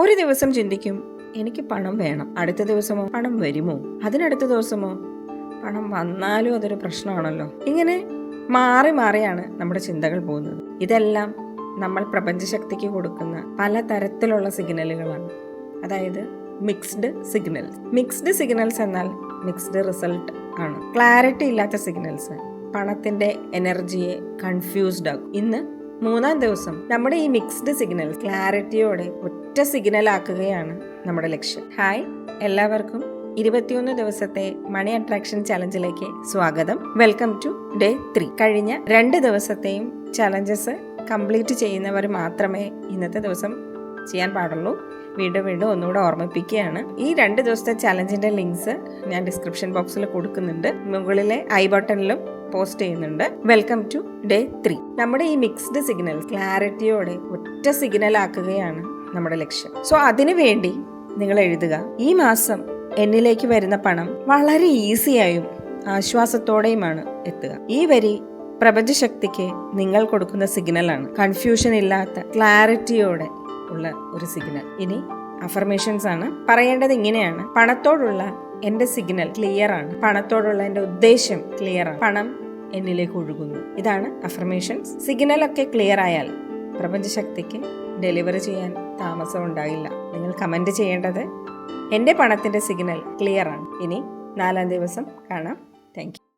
ഒരു ദിവസം ചിന്തിക്കും എനിക്ക് പണം വേണം. അടുത്ത ദിവസമോ പണം വരുമോ? അതിനടുത്ത ദിവസമോ പണം വന്നാലും അതൊരു പ്രശ്നമാണല്ലോ. ഇങ്ങനെ മാറി മാറിയാണ് നമ്മുടെ ചിന്തകൾ പോകുന്നത്. ഇതെല്ലാം നമ്മൾ പ്രപഞ്ചശക്തിക്ക് കൊടുക്കുന്ന പല തരത്തിലുള്ള സിഗ്നലുകളാണ്. അതായത് മിക്സ്ഡ് സിഗ്നൽസ് മിക്സ്ഡ് സിഗ്നൽസ് എന്നാൽ മിക്സ്ഡ് റിസൾട്ട് ആണ്. ക്ലാരിറ്റി ഇല്ലാത്ത സിഗ്നൽസ് പണത്തിന്റെ എനർജിയെ കൺഫ്യൂസ്ഡ് ആകും ഇന്ന് മൂന്നാം ദിവസം നമ്മുടെ ഈ മിക്സ്ഡ് സിഗ്നൽ ക്ലാരിറ്റിയോടെ ഒറ്റ സിഗ്നൽ ആക്കുകയാണ് നമ്മുടെ ലക്ഷ്യം. ഹായ് എല്ലാവർക്കും ഇരുപത്തിയൊന്ന് ദിവസത്തെ മണി അട്രാക്ഷൻ ചലഞ്ചിലേക്ക് സ്വാഗതം. വെൽക്കം ടു ഡേ ത്രീ കഴിഞ്ഞ രണ്ട് ദിവസത്തെയും ചലഞ്ചസ് കംപ്ലീറ്റ് ചെയ്യുന്നവർ മാത്രമേ ഇന്നത്തെ ദിവസം ചെയ്യാൻ പാടുള്ളൂ. വീണ്ടും വീണ്ടും ഒന്നുകൂടെ ഓർമ്മിപ്പിക്കുകയാണ്. ഈ രണ്ട് ദിവസത്തെ ചലഞ്ചിന്റെ ലിങ്ക്സ് ഞാൻ ഡിസ്ക്രിപ്ഷൻ ബോക്സിൽ കൊടുക്കുന്നുണ്ട്. മുകളിലെ ഐ ബട്ടണിലും പോസ്റ്റ് ചെയ്യുന്നുണ്ട്. വെൽക്കം ടു ഡേ ത്രീ നമ്മുടെ ഈ മിക്സ്ഡ് സിഗ്നൽ ക്ലാരിറ്റിയോടെ ഒറ്റ സിഗ്നൽ ആക്കുകയാണ് നമ്മുടെ ലക്ഷ്യം. സോ അതിനു വേണ്ടി നിങ്ങൾ എഴുതുക ഈ മാസം എന്നിലേക്ക് വരുന്ന പണം വളരെ ഈസിയായും ആശ്വാസത്തോടെയുമാണ് എത്തുക. ഈ വരി പ്രപഞ്ചശക്തിക്ക് നിങ്ങൾ കൊടുക്കുന്ന സിഗ്നലാണ് കൺഫ്യൂഷൻ ഇല്ലാത്ത ക്ലാരിറ്റിയോടെ ഉള്ള ഒരു സിഗ്നൽ ഇനി അഫർമേഷൻസ് ആണ്. പറയേണ്ടത് ഇങ്ങനെയാണ്. പണത്തോടുള്ള എന്റെ സിഗ്നൽ ക്ലിയർ ആണ്. പണത്തോടുള്ള എന്റെ ഉദ്ദേശം ക്ലിയർ ആണ്. പണം എന്നിലേക്ക് ഒഴുകുന്നു. ഇതാണ് അഫർമേഷൻസ് സിഗ്നൽ ഒക്കെ ക്ലിയർ ആയാൽ പ്രപഞ്ചശക്തിക്ക് ഡെലിവറി ചെയ്യാൻ താമസം ഉണ്ടാകില്ല. നിങ്ങൾ കമന്റ് ചെയ്യേണ്ടത് എന്റെ പണത്തിന്റെ സിഗ്നൽ ക്ലിയർ ആണ്. ഇനി നാലാം ദിവസം കാണാം. താങ്ക്